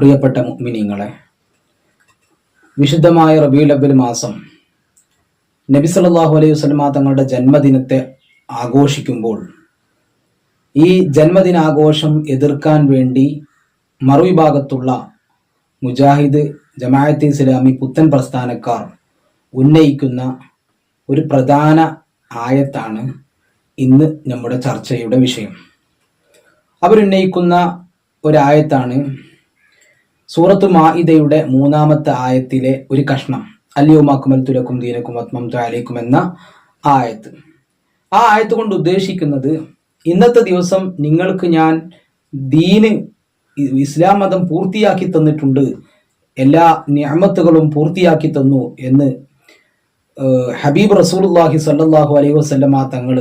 പ്രിയപ്പെട്ട മുഅ്മിനീങ്ങളെ വിശുദ്ധമായ അവ്വൽ മാസം നബി സല്ലല്ലാഹു അലൈഹി വസല്ലമ തങ്ങളുടെ ജന്മദിനത്തെ ആഘോഷിക്കുമ്പോൾ ഈ ജന്മദിനാഘോഷം എതിർക്കാൻ വേണ്ടി മറുവിഭാഗത്തുള്ള മുജാഹിദ് ജമാഅത്ത് ഇസ്ലാമി പുത്തൻ പ്രസ്ഥാനക്കാർ ഉന്നയിക്കുന്ന ഒരു പ്രധാന ആയത്താണ് ഇന്ന് നമ്മുടെ ചർച്ചയുടെ വിഷയം. അവരുന്നയിക്കുന്ന ഒരായത്താണ് സൂറത്തു മാഇദയുടെ മൂന്നാമത്തെ ആയത്തിലെ ഒരു കഷ്ണം. അല്ലിയുമാക്കുമൽ തുലക്കും ദീനക്കും ആത്മം താലേക്കും എന്ന ആയത്ത്. ആ ആയത്ത് കൊണ്ട് ഉദ്ദേശിക്കുന്നത് ഇന്നത്തെ ദിവസം നിങ്ങൾക്ക് ഞാൻ ദീന് ഇസ്ലാം മതം പൂർത്തിയാക്കി തന്നിട്ടുണ്ട്. എല്ലാ ഞാമത്തുകളും പൂർത്തിയാക്കി തന്നു എന്ന് ഹബീബ് റസൂലുള്ളാഹി സല്ലാഹു അലൈഹി വസല്ലമ തങ്ങൾ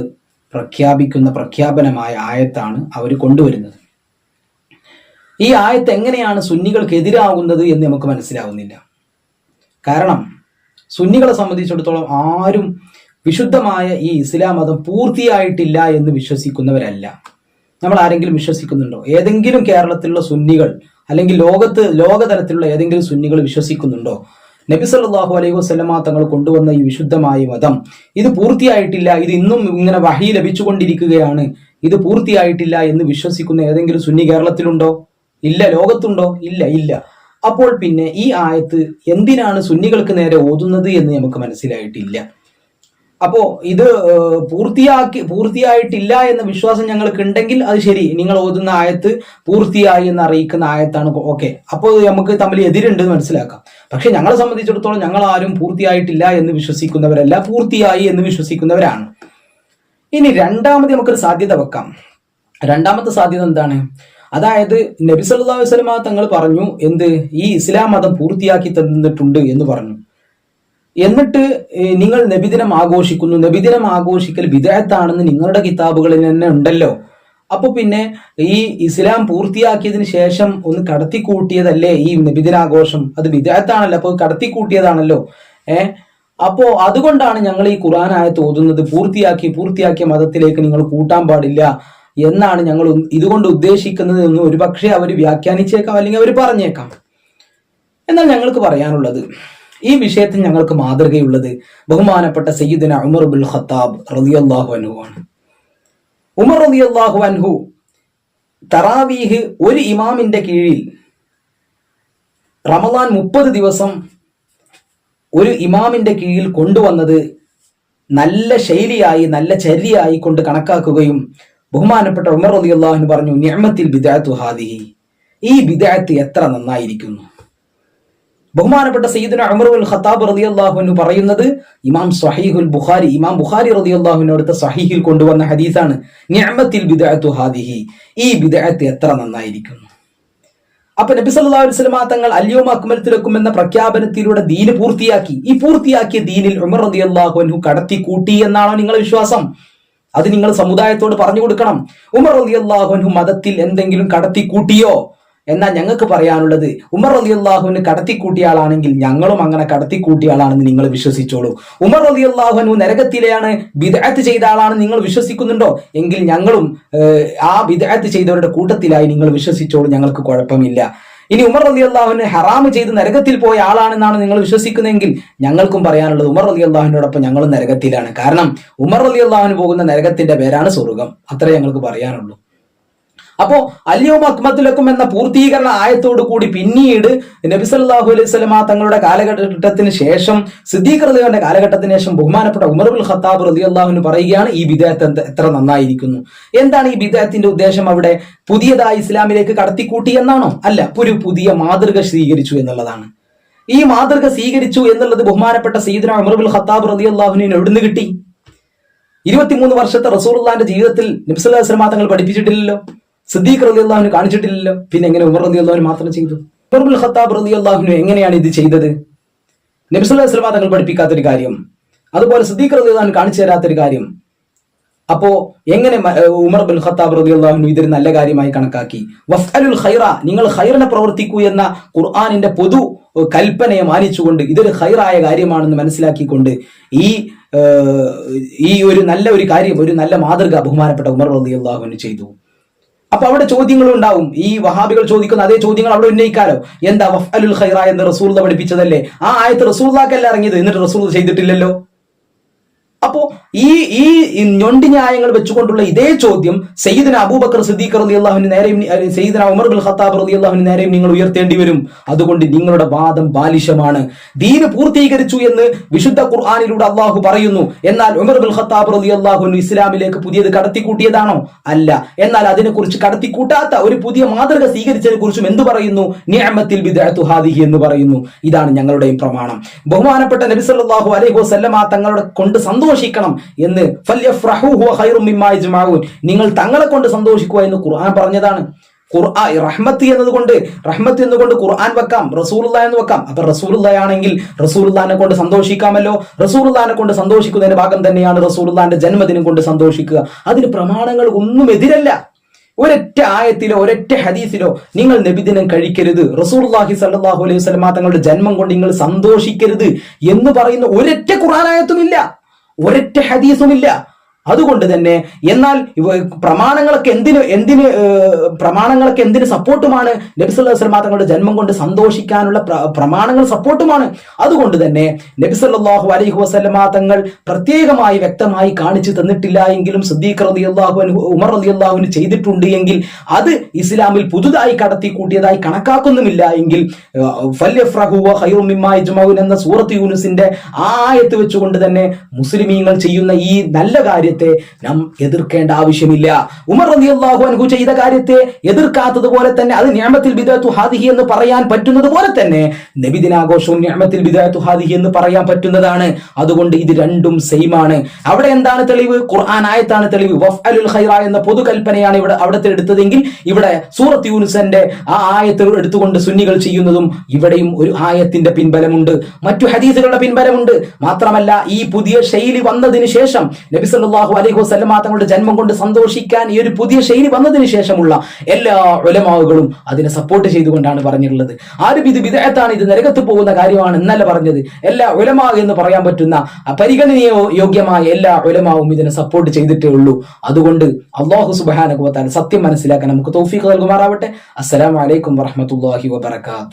പ്രഖ്യാപിക്കുന്ന പ്രഖ്യാപനമായ ആയത്താണ് അവർ കൊണ്ടുവരുന്നത്. ഈ ആയത്ത് എങ്ങനെയാണ് സുന്നികൾക്ക് എതിരാകുന്നത് എന്ന് നമുക്ക് മനസ്സിലാവുന്നില്ല. കാരണം സുന്നികളെ സംബന്ധിച്ചിടത്തോളം ആരും വിശുദ്ധമായ ഈ ഇസ്ലാം മതം പൂർത്തിയായിട്ടില്ല എന്ന് വിശ്വസിക്കുന്നവരല്ല. നമ്മൾ ആരെങ്കിലും വിശ്വസിക്കുന്നുണ്ടോ? ഏതെങ്കിലും കേരളത്തിലുള്ള സുന്നികൾ അല്ലെങ്കിൽ ലോകത്ത് ലോകതലത്തിലുള്ള ഏതെങ്കിലും സുന്നികൾ വിശ്വസിക്കുന്നുണ്ടോ? നബി സല്ലാഹു അലൈഹി വസല്ലമ തങ്ങൾ കൊണ്ടുവന്ന ഈ വിശുദ്ധമായ മതം ഇത് പൂർത്തിയായിട്ടില്ല ഇത് ഇന്നും ഇങ്ങനെ വഹി ലഭിച്ചുകൊണ്ടിരിക്കുകയാണ് ഇത് പൂർത്തിയായിട്ടില്ല എന്ന് വിശ്വസിക്കുന്ന ഏതെങ്കിലും സുന്നി കേരളത്തിലുണ്ടോ? ഇല്ല ലോകത്തുണ്ടോ? ഇല്ല ഇല്ല. അപ്പോൾ പിന്നെ ഈ ആയത്ത് എന്തിനാണ് സുന്നികൾക്ക് നേരെ ഓതുന്നത് എന്ന് നമുക്ക് മനസ്സിലായിട്ടില്ല. അപ്പോ ഇത് പൂർത്തിയാക്കി പൂർത്തിയായിട്ടില്ല എന്ന വിശ്വാസം ഞങ്ങൾക്ക് ഉണ്ടെങ്കിൽ അത് ശരി. നിങ്ങൾ ഓതുന്ന ആയത്ത് പൂർത്തിയായി എന്ന് അറിയിക്കുന്ന ആയത്താണ്. ഓക്കെ. അപ്പോൾ നമുക്ക് തമ്മിൽ എതിരുണ്ട് മനസ്സിലാക്കാം. പക്ഷെ ഞങ്ങളെ സംബന്ധിച്ചിടത്തോളം ഞങ്ങൾ ആരും പൂർത്തിയായിട്ടില്ല എന്ന് വിശ്വസിക്കുന്നവരല്ല. പൂർത്തിയായി എന്ന് വിശ്വസിക്കുന്നവരാണ്. ഇനി രണ്ടാമത് നമുക്കൊരു സാധ്യത വെക്കാം. രണ്ടാമത്തെ സാധ്യത എന്താണ്? അതായത് നബി സല്ലല്ലാഹു അലൈഹി വസല്ലമ തങ്ങൾ പറഞ്ഞു എന്ത്? ഈ ഇസ്ലാം മതം പൂർത്തിയാക്കി തന്നിട്ടുണ്ട് എന്ന് പറഞ്ഞു. എന്നിട്ട് നിങ്ങൾ നബിദിനം ആഘോഷിക്കുന്നു. നബിദിനം ആഘോഷിക്കൽ വിദേഹത്താണെന്ന് നിങ്ങളുടെ കിതാബുകളിൽ തന്നെ ഉണ്ടല്ലോ. അപ്പൊ പിന്നെ ഈ ഇസ്ലാം പൂർത്തിയാക്കിയതിന് ശേഷം ഒന്ന് കടത്തിക്കൂട്ടിയതല്ലേ ഈ നബിദിനാഘോഷം? അത് വിദേഹത്താണല്ലോ അപ്പോൾ കടത്തിക്കൂട്ടിയതാണല്ലോ. ഏ അപ്പോ അതുകൊണ്ടാണ് ഞങ്ങൾ ഈ ആയത്ത് ഓതുന്നത് പൂർത്തിയാക്കി പൂർത്തിയാക്കിയ മതത്തിലേക്ക് നിങ്ങൾ കൂട്ടാൻ പാടില്ല. എന്നാണ് ഞങ്ങൾ ഇതുകൊണ്ട് ഉദ്ദേശിക്കുന്നത് എന്ന് ഒരുപക്ഷെ അവർ വ്യാഖ്യാനിച്ചേക്കാം അല്ലെങ്കിൽ അവർ പറഞ്ഞേക്കാം. എന്നാൽ ഞങ്ങൾക്ക് പറയാനുള്ളത് ഈ വിഷയത്തിൽ ഞങ്ങൾക്ക് മാതൃകയുള്ളത് ബഹുമാനപ്പെട്ട സയ്യിദിന ഉമർ ബുൽ ഖത്താബ് റളിയല്ലാഹു അൻഹു ആണ്. ഉമർ റളിയല്ലാഹു അൻഹു തറാവീഹ് ഒരു ഇമാമിന്റെ കീഴിൽ റമദാൻ മുപ്പത് ദിവസം ഒരു ഇമാമിന്റെ കീഴിൽ കൊണ്ടുവന്നത് നല്ല ശൈലിയായി നല്ല ചര്യയായി കൊണ്ട് കണക്കാക്കുകയും ബഹുമാനപ്പെട്ട ഉമർ റളിയല്ലാഹു പറഞ്ഞു നിഅമത്തിൽ ബിദഅത്തു ഹാദിഹി. ഈ ബിദഅത്ത് എത്ര നന്നായിരിക്കുന്നു? ബഹുമാനപ്പെട്ട സയ്യിദുന ഉമർ ഉൽ ഖത്താബ് റളിയല്ലാഹു അൻഹു പറയുന്നത് ഇമാം സഹീഹുൽ ബുഖാരി ഇമാം ബുഖാരി റതി അൻഹു സഹീഹിൽ കൊണ്ടുവന്ന ഹദീസാണ് നിഅമത്തിൽ ബിദഅത്തു ഹാദിഹി. ഈ ബിദഅത്ത് എത്ര നന്നായിരിക്കുന്നു? അപ്പൊ നബി സല്ലല്ലാഹു അലൈഹി വസല്ലമ തങ്ങൾ അല്യോ അക്മലത്തിലെക്കും എന്ന പ്രഖ്യാപനത്തിലൂടെ ദീന് പൂർത്തിയാക്കി. ഈ പൂർത്തിയാക്കിയ ദീനിൽ ഉമർ റളിയല്ലാഹു അൻഹു കടത്തി കൂട്ടി എന്നാണോ നിങ്ങളുടെ വിശ്വാസം? അത് നിങ്ങൾ സമുദായത്തോട് പറഞ്ഞു കൊടുക്കണം. ഉമർ അലി അള്ളാഹുനു മതത്തിൽ എന്തെങ്കിലും കടത്തി കൂട്ടിയോ എന്നാൽ ഞങ്ങൾക്ക് പറയാനുള്ളത്. ഉമർ അലി അള്ളാഹുവിന് കടത്തിക്കൂട്ടിയ ആളാണെങ്കിൽ ഞങ്ങളും അങ്ങനെ കടത്തിക്കൂട്ടിയ ആളാണെന്ന് നിങ്ങൾ വിശ്വസിച്ചോളൂ. ഉമർ അലി അള്ളാഹുനു നരകത്തിലെയാണ് ബിദ്അത്ത് ചെയ്ത ആളാണ് നിങ്ങൾ വിശ്വസിക്കുന്നുണ്ടോ? എങ്കിൽ ഞങ്ങളും ആ ബിദ്അത്ത് ചെയ്തവരുടെ കൂട്ടത്തിലായി നിങ്ങൾ വിശ്വസിച്ചോളൂ. ഞങ്ങൾക്ക് കുഴപ്പമില്ല. ഇനി ഉമർ റലി അള്ളാഹുവിനെ ഹറാമ് ചെയ്ത് നരകത്തിൽ പോയ ആളാണെന്നാണ് നിങ്ങൾ വിശ്വസിക്കുന്നതെങ്കിൽ ഞങ്ങൾക്കും പറയാനുള്ളത് ഉമർ അലി അള്ളാഹുവിനോടൊപ്പം ഞങ്ങളും നരകത്തിലാണ്. കാരണം ഉമർ അലി അള്ളാഹുവിന് പോകുന്ന നരകത്തിന്റെ പേരാണ് സ്വർഗം. അത്രേ ഞങ്ങൾക്ക് പറയാനുള്ളൂ. അപ്പോ അല്യവും അക്മത്തുലക്കും എന്ന പൂർത്തീകരണ ആയത്തോടു കൂടി പിന്നീട് നബി സല്ലല്ലാഹു അലൈഹി വസല്ലമ തങ്ങളുടെ കാലഘട്ടത്തിന് ശേഷം സിദ്ദീഖ് റളിയല്ലാഹുവിന്റെ കാലഘട്ടത്തിന് ശേഷം ബഹുമാനപ്പെട്ട ഉമർ ബിൻ ഖത്താബ് റളിയല്ലാഹുവിന് പറയുകയാണ് ഈ ബിദഅത്ത് എത്ര നന്നായിരിക്കുന്നു. എന്താണ് ഈ വിദേഹത്തിന്റെ ഉദ്ദേശം അവിടെ? പുതിയതായി ഇസ്ലാമിലേക്ക് കടത്തിക്കൂട്ടി എന്നാണോ? അല്ല ഒരു പുതിയ മാതൃക സ്വീകരിച്ചു എന്നുള്ളതാണ്. ഈ മാതൃക സ്വീകരിച്ചു എന്നുള്ളത് ബഹുമാനപ്പെട്ട സീദന ഉമർ ബിൻ ഖത്താബ് അള്ളാഹുവിന് എവിടുന്ന് കിട്ടി? ഇരുപത്തിമൂന്ന് വർഷത്തെ റസൂലുള്ളാന്റെ ജീവിതത്തിൽ നബ്സുല്ലാ തങ്ങൾ പഠിപ്പിച്ചിട്ടില്ലല്ലോ. സിദ്ദീഖ് റബി അള്ളാഹുന് കാണിച്ചിട്ടില്ലല്ലോ. പിന്നെ എങ്ങനെ ഉമർ റബി അള്ളാഹുന് മാത്രം ചെയ്തു? ഉമർ ബിൻ ഖത്താബ് റലി അള്ളാഹുന് എങ്ങനെയാണ് ഇത് ചെയ്തത്? നബ്സല്ലാ തങ്ങൾ പഠിപ്പിക്കാത്തൊരു കാര്യം. അതുപോലെ സിദ്ദീഖ് റബി അള്ളാഹുന് കാണിച്ചു തരാത്തൊരു കാര്യം. അപ്പോ എങ്ങനെ ഉമർ ബിൻ ഖത്താബ് റളിയല്ലാഹു ഇതൊരു നല്ല കാര്യമായി കണക്കാക്കി. വഫ്അലുൽ ഖൈറ നിങ്ങൾ ഖൈറിനെ പ്രവർത്തിക്കൂ എന്ന ഖുർആാനിന്റെ പൊതു കൽപ്പനയെ മാനിച്ചുകൊണ്ട് ഇതൊരു ഖൈറായ കാര്യമാണെന്ന് മനസ്സിലാക്കിക്കൊണ്ട് ഈ ഈ ഒരു നല്ല ഒരു കാര്യം ഒരു നല്ല മാതൃക ബഹുമാനപ്പെട്ട ഉമർ റളിയല്ലാഹു ചെയ്തു. അപ്പൊ അവിടെ ചോദ്യങ്ങളും ഉണ്ടാവും. ഈ വഹാബികൾ ചോദിക്കുന്ന അതേ ചോദ്യങ്ങൾ അവിടെ ഉന്നയിക്കാലോ. എന്താ വഫ് അലുൽ ഖൈറ എന്ന് റസൂൽ പഠിപ്പിച്ചതല്ലേ? ആ ആയത്ത് റസൂൽക്കല്ല ഇറങ്ങിയത്? എന്നിട്ട് റസൂൽ ചെയ്തിട്ടില്ലല്ലോ? അപ്പോ ഈ ഈ ഞൊണ്ടി ന്യായങ്ങൾ വെച്ചുകൊണ്ടുള്ള ഇതേ ചോദ്യം സയ്യിദിന അബൂബക്കർ സിദ്ദീഖ് റലി അള്ളാഹുവിന് നേരെയും സയ്യിദിന ഉമർ ബിൻ ഖത്താബ് റലി അള്ളാഹുവിന് നേരെയും നിങ്ങൾ ഉയർത്തേണ്ടി വരും. അതുകൊണ്ട് നിങ്ങളുടെ വാദം ബാലിശമാണ്. ദീന് പൂർത്തീകരിച്ചു എന്ന് വിശുദ്ധ ഖുർആാനിലൂടെ അള്ളാഹു പറയുന്നു. എന്നാൽ ഉമർ ബിൻ ഖത്താബ് റലി അള്ളാഹുവിന് ഇസ്ലാമിലേക്ക് പുതിയത് കടത്തിക്കൂട്ടിയതാണോ? അല്ല. എന്നാൽ അതിനെക്കുറിച്ച് കടത്തിക്കൂട്ടാത്ത ഒരു പുതിയ മാതൃക സ്വീകരിച്ചതിനെ കുറിച്ചും എന്ത് പറയുന്നു? ബിദ്അത്തു ഹാദിഹി എന്ന് പറയുന്നു. ഇതാണ് ഞങ്ങളുടെയും പ്രമാണം. ബഹുമാനപ്പെട്ട നബി സല്ലല്ലാഹു അലൈഹി വസല്ലമ തങ്ങളുടെ കൊണ്ട് സന്തോഷിക്കണം എന്ന്. നിങ്ങൾ തങ്ങളെ കൊണ്ട് സന്തോഷിക്കുക എന്ന് ഖുർആൻ പറഞ്ഞതാണ്. ഖുർആ റഹ്മത്ത് എന്നതുകൊണ്ട് റഹ്മത്ത് എന്നുകൊണ്ട് ഖുർആൻ വെക്കാം റസൂലുള്ള എന്ന് വെക്കാം. അപ്പൊ റസൂലുള്ളയാണെങ്കിൽ റസൂലുള്ളാനെ കൊണ്ട് സന്തോഷിക്കാമല്ലോ. റസൂലുള്ളാനെ കൊണ്ട് സന്തോഷിക്കുന്നതിന് ഭാഗം തന്നെയാണ് റസൂലുള്ളാന്റെ ജന്മദിനം കൊണ്ട് സന്തോഷിക്കുക. അതിന് പ്രമാണങ്ങൾ ഒന്നും എതിരല്ല. ഒരൊറ്റ ആയത്തിലോ ഒരൊറ്റ ഹദീസിലോ നിങ്ങൾ നബിദിനം കഴിക്കരുത്. റസൂർലാഹി സല്ലാഹു അലൈഹി വസ്ലമ തങ്ങളുടെ ജന്മം കൊണ്ട് നിങ്ങൾ സന്തോഷിക്കരുത് എന്ന് പറയുന്ന ഒരൊറ്റ ഖുർആനായത്തുമില്ല ഒരൊറ്റ ഹദീസുമില്ല അതുകൊണ്ട് തന്നെ എന്നാൽ പ്രമാണങ്ങളൊക്കെ എന്തിന് എന്തിന് പ്രമാണങ്ങളൊക്കെ എന്തിന് സപ്പോർട്ടുമാണ്? നബിസല്ലാ വസ്ലമാ തങ്ങളുടെ ജന്മം കൊണ്ട് സന്തോഷിക്കാനുള്ള പ്ര- പ്രമാണങ്ങൾ സപ്പോർട്ടുമാണ്. അതുകൊണ്ട് തന്നെ നബിസല്ലാഹു അലൈഹി വസല്ലമ തങ്ങൾ പ്രത്യേകമായി വ്യക്തമായി കാണിച്ചു തന്നിട്ടില്ല എങ്കിലും സിദ്ദീഖ് റതി അള്ളാഹു ഉമർ റതി അള്ളാഹുവിന് ചെയ്തിട്ടുണ്ട് എങ്കിൽ അത് ഇസ്ലാമിൽ പുതുതായി കടത്തി കൂട്ടിയതായി കണക്കാക്കുന്നുമില്ല എങ്കിൽ എന്ന സൂറത്ത് യൂനുസിന്റെ ആയത്ത് വെച്ചുകൊണ്ട് തന്നെ മുസ്ലിമീങ്ങൾ ചെയ്യുന്ന ഈ നല്ല കാര്യത്തെ നാം എതിർക്കേണ്ട ആവശ്യമില്ല. ഉമർ റളിയല്ലാഹു അൻഹു ചെയ്ത കാര്യത്തെ എതിർക്കാത്തതുപോലെ തന്നെ അത് നിയമത്തിൽ ബിദത്തു ഹാദിഹി എന്ന് പറയാൻ പറ്റുന്നത് പോലെ തന്നെ നബിദിനാഘോഷവും നിയമത്തിൽ ബിദത്തു ഹാദിഹി എന്ന് പറയാൻ പറ്റുന്നതാണ്. അതുകൊണ്ട് ഇത് രണ്ടും സെയിമാണ് അവിടെ എന്താണ് തെളിവ്? ഖുർആൻ ആയത്താണ് തെളിവ്. വഫ് അലുൽ ഖൈറ എന്ന പൊതുകൽപ്പനയാണ് ഇവിടെ അവിടത്തെ എടുത്തതെങ്കിൽ ഇവിടെ സൂറത്ത് യൂനുസന്റെ ആ ആയത്ത് എടുത്തുകൊണ്ട് സുന്നികൾ ചെയ്യുന്നതും ഇവിടെയും ഒരു ആയത്തിന്റെ പിൻബലമുണ്ട്. മറ്റു ഹദീസുകളുടെ പിൻബലമുണ്ട്. മാത്രമല്ല ഈ പുതിയ ശൈലി വന്നതിന് ശേഷം നബി സല്ലല്ലാഹു അലൈഹി വസ്ലമ തങ്ങളുടെ ജന്മം കൊണ്ട് സന്തോഷിക്കാൻ ഈ ഒരു പുതിയ ശൈലി വന്നതിന് ശേഷമുള്ള എല്ലാ ഉലമാവുകളും അതിനെ സപ്പോർട്ട് ചെയ്തുകൊണ്ടാണ് പറഞ്ഞിട്ടുള്ളത്. ആരും ഇത് വിദേഹത്താണ് ഇത് നരകത്ത് പോകുന്ന കാര്യമാണ് എന്നല്ല പറഞ്ഞത്. എല്ലാ ഉലമാ എന്ന് പറയാൻ പറ്റുന്ന പരിഗണനയോ യോഗ്യമായ എല്ലാ ഉലമാവും ഇതിനെ സപ്പോർട്ട് ചെയ്തിട്ടേ ഉള്ളൂ. അതുകൊണ്ട് അള്ളാഹു സുബാനകുവത്താൽ സത്യം മനസ്സിലാക്കാൻ നമുക്ക് തൗഫീഖ് നൽകുമാറാവട്ടെ. അസ്സലാമു അലൈക്കും വറഹ്മത്തുള്ളാഹി വബറകാത്ത്